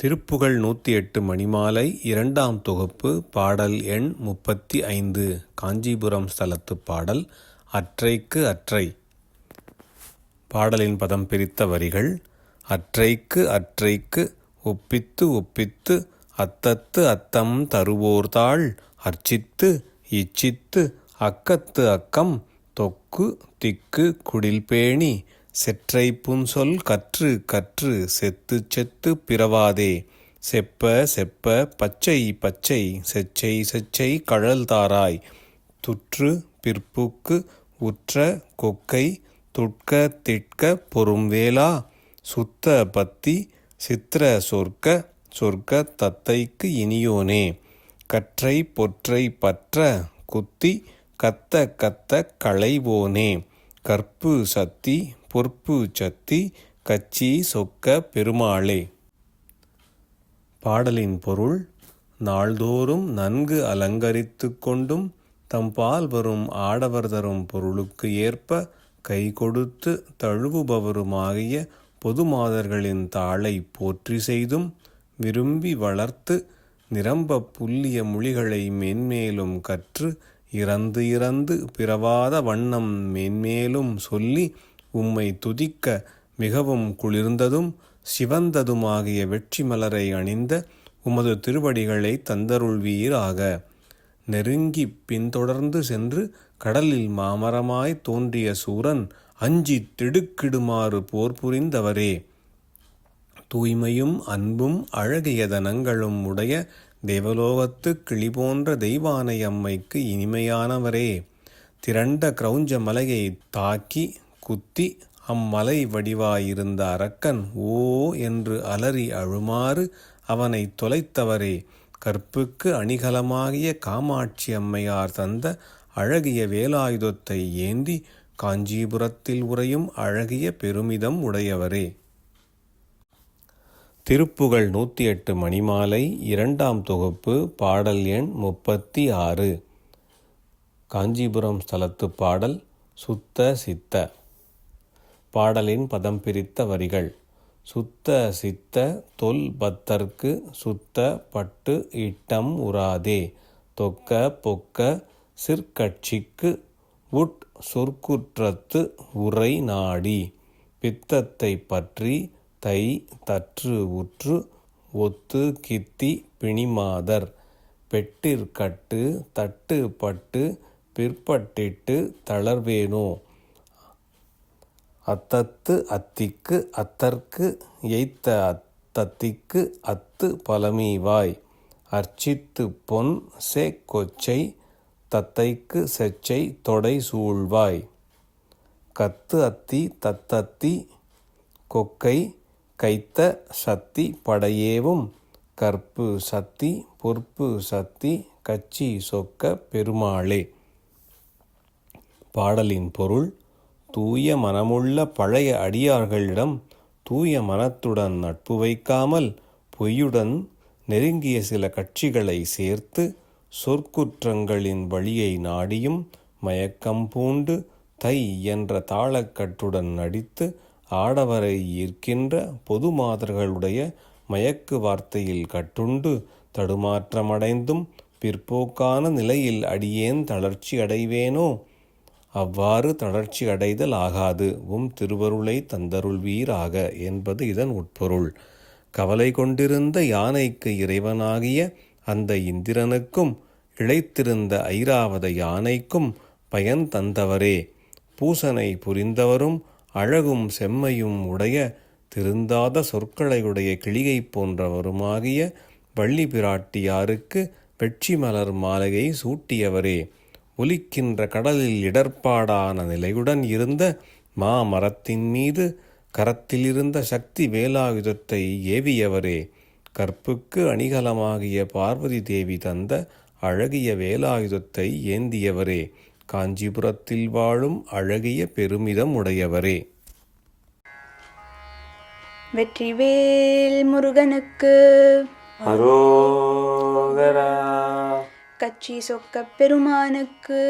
திருப்புகழ் நூற்றி எட்டு மணிமாலை இரண்டாம் தொகுப்பு பாடல் எண் முப்பத்தி ஐந்து காஞ்சிபுரம் ஸ்தலத்து பாடல் அற்றைக்கு அற்றை. பாடலின் பதம் பிரித்த வரிகள் அற்றைக்கு அற்றைக்கு ஒப்பித்து ஒப்பித்து அத்தத்து அத்தம் தருவோர்தாள் அர்ச்சித்து இச்சித்து அக்கத்து அக்கம் தொக்கு திக்கு குடில்பேணி செற்றை புன்சொல் கற்று கற்று செத்து செத்து பிறவாதே. செப்ப செப்ப பச்சை பச்சை செச்சை செச்சை கழல் தாராய். துற்று பிற்புக்கு உற்ற கொக்கை துட்க திட்க பொறும்வேலா. சுத்த பத்தி சித்திர சொர்க்க சொர்க்க தத்தைக்கு இனியோனே. கற்றை பொற்றை பற்ற குத்தி கத்த கத்த களைவோனே. கற்பு சத்தி பொற்பு சத்தி கச்சி சொக்க பெருமாளே. பாடலின் பொருள் நாள்தோறும் நன்கு அலங்கரித்து கொண்டும் தம்பால் வரும் ஆடவர் தரும் பொருளுக்கு ஏற்ப கை கொடுத்து தழுவுபவருமாகிய பொதுமாதர்களின் தாளை போற்றி செய்தும் விரும்பி வளர்த்து நிரம்ப புல்லிய மொழிகளை மேன்மேலும் கற்று இறந்து இறந்து பிறவாத வண்ணம் மேன்மேலும் சொல்லி உம்மை துதிக்க மிகவும் குளிர்ந்ததும் சிவந்ததுமாகிய வெற்றி மலரை அணிந்த உமது திருவடிகளை தந்தருள்வீராக. நெருங்கி பின்தொடர்ந்து சென்று கடலில் மாமரமாய் தோன்றிய சூரன் அஞ்சி திடுக்கிடுமாறு போர் புரிந்தவரே. தூய்மையும் அன்பும் அழகிய தனங்களும் உடைய தேவலோகத்து கிளி போன்ற தெய்வானை அம்மைக்கு இனிமையானவரே. திரண்ட கிரௌஞ்ச மலையை தாக்கி குத்தி அம்மலை வடிவாயிருந்த அரக்கன் ஓ என்று அலறி அழுமாறு அவனை தொலைத்தவரே. கற்புக்கு அணிகலமாகிய காமாட்சி அம்மையார் தந்த அழகிய வேலாயுதத்தை ஏந்தி காஞ்சிபுரத்தில் உறையும் அழகிய பெருமிதம் உடையவரே. திருப்புகழ் நூற்றி எட்டு மணிமாலை இரண்டாம் தொகுப்பு பாடல் எண் முப்பத்தி ஆறு. காஞ்சிபுரம் ஸ்தலத்து பாடல் சுத்த சித்த பாடலின் பதம் பிரித்த வரிகள். சுத்த சித்த தொல் பத்தர்க்கு சுத்த பட்டு இட்டம் உராதே. தொக்க பொக்க சிற்கட்சிக்கு உட் சொற்குற்றத்து உரை நாடி. பித்தத்தை பற்றி தை தற்று உற்று ஒத்து கித்தி பிணிமாதர். பெட்டிற்கட்டு தட்டு பட்டு பிற்பட்டிட்டு தளர்வேனோ? அத்தத்து அத்திக்கு அத்தற்கு எய்த்த அத்தத்திக்கு அத்து பழமீவாய். அர்ச்சித்து பொன் சே கொச்சை தத்தைக்கு செச்சை தொடை சூழ்வாய். கத்து அத்தி தத்தத்தி கொக்கை கைத்த சத்தி படையேவும். கற்பு சத்தி பொற்பு சத்தி கச்சி சொக்க பெருமாளே. பாடலின் பொருள் தூய மனமுள்ள பழைய அடியார்களிடம் தூய மனத்துடன் நட்பு வைக்காமல் பொய்யுடன் நெருங்கிய சில கட்சிகளை சேர்த்து சொற்குற்றங்களின் வழியை நாடியும் மயக்கம் பூண்டு தை என்ற தாளக்கட்டுடன் நடித்து ஆடவரை ஈர்க்கின்ற பொது மாதர்களுடைய மயக்கு வார்த்தையில் கட்டுண்டு தடுமாற்றமடைந்தும் பிற்போக்கான நிலையில் அடியேன் தளர்ச்சி அடைவேனோ அவ்வாறு தளர்ச்சி அடைதல் ஆகாது. உம் திருவருளை தந்தருள்வீராக என்பது இதன் உட்பொருள். கவலை கொண்டிருந்த யானைக்கு இறைவனாகிய அந்த இந்திரனுக்கும் இழைத்திருந்த ஐராவத யானைக்கும் பயன் தந்தவரே. பூசனை புரிந்தவரும் அழகும் செம்மையும் உடைய திருந்தாத சொற்களையுடைய கிளிகை போன்றவருமாகிய வள்ளி பிராட்டியாருக்கு வெற்றி மலர் மாலையை சூட்டியவரே. ஒலிக்கின்ற கடலில் இடர்பாடான நிலையுடன் இருந்த மாமரத்தின் மீது கரத்திலிருந்த சக்தி வேலாயுதத்தை ஏவியவரே. கற்புக்கு அணிகலமாகிய பார்வதி தேவி தந்த அழகிய வேலாயுதத்தை ஏந்தியவரே. காஞ்சிபுரத்தில் வாழும் அழகிய பெருமிதம் உடையவரே. வெற்றிவேல் முருகனுக்கு. அரோகரா. கச்சி சொக்க பெருமானுக்கு.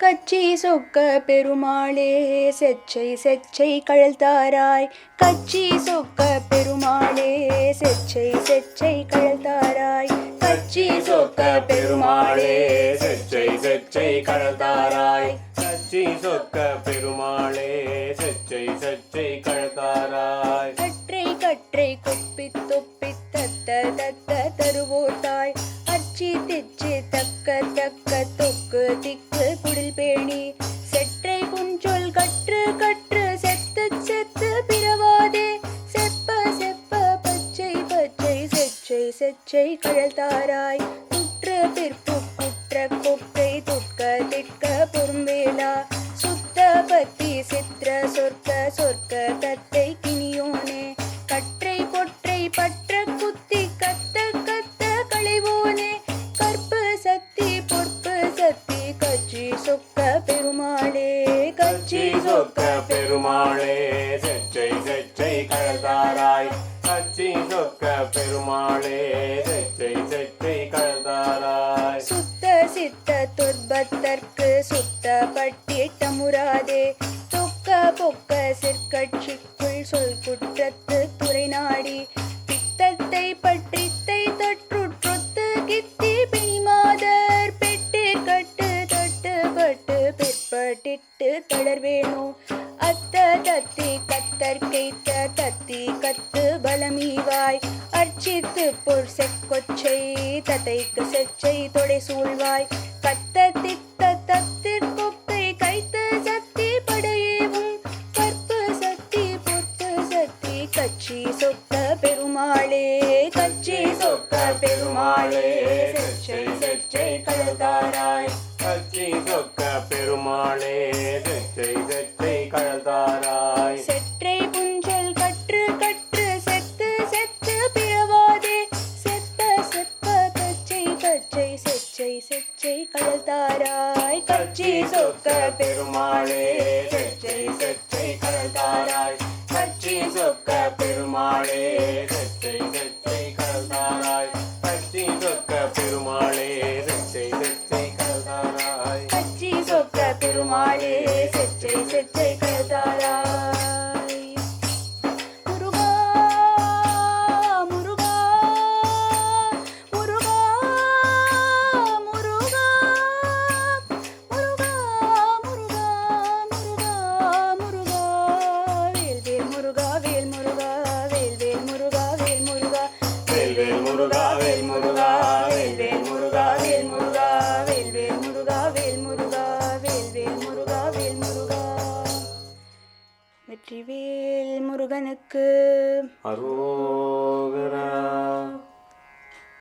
கச்சி சொக்க பெருமாளே செச்சை செச்சை கழல் தாராய் கச்சி சொக்க பெருமாளே செச்சை செச்சை கழல் தாராய் கச்சி சொக்க பெருமாளே செச்சை செச்சை கழல்தாராய். கச்சி சொக்க பெருமாளே செச்சை செச்சை கழல்தாராய். தத்த தத்த தருவோட்டாய் அச்சி திச்சி தக்க தக்க தொக்கு திக்கு குடில் பேணி. செற்றை புஞ்சொல் கற்று கற்று செத்து செத்து பிறவாதே. செப்ப செப்ப பச்சை பச்சை செச்சை செச்சை கழல் தாராய். குற்ற பிற்பு குற்ற கொக்கை துக்க திட்க பொறும்பேலா சுத்த பத்தி சித்திர சொர்க்க சொர்க்க தத்தை கினியோனே செச்சை செச்சை கழல்தாராய் சுத்த சித்த துர்பத்தற்கு சுத்த பட்டிட்ட முறாதே தொக்க பொக்க கொச்சை தத்தைக்கு செச்சை தொடை சூழ்வாய். கத்த தித்த தத்திற்கொப்பை கைத்த சக்தி படையேவும் கற்பு சக்தி பொற்பு சக்தி கட்சி சொத்த பெருமாளே. கட்சி சொத்த பெருமாளே. செச்சை செச்சை கழுதாராய் கட்சி சொக்க பெருமாளே. செச்சை செச்சை கழுதாராய் செச்சை செச்சை செச்சை கடல் தாராய் கச்சி சொக்க பெருமாளே. செச்சை செச்சை கடல் தாராய் கச்சி சொக்க பெருமாளே. முருகனுக்கு அரோ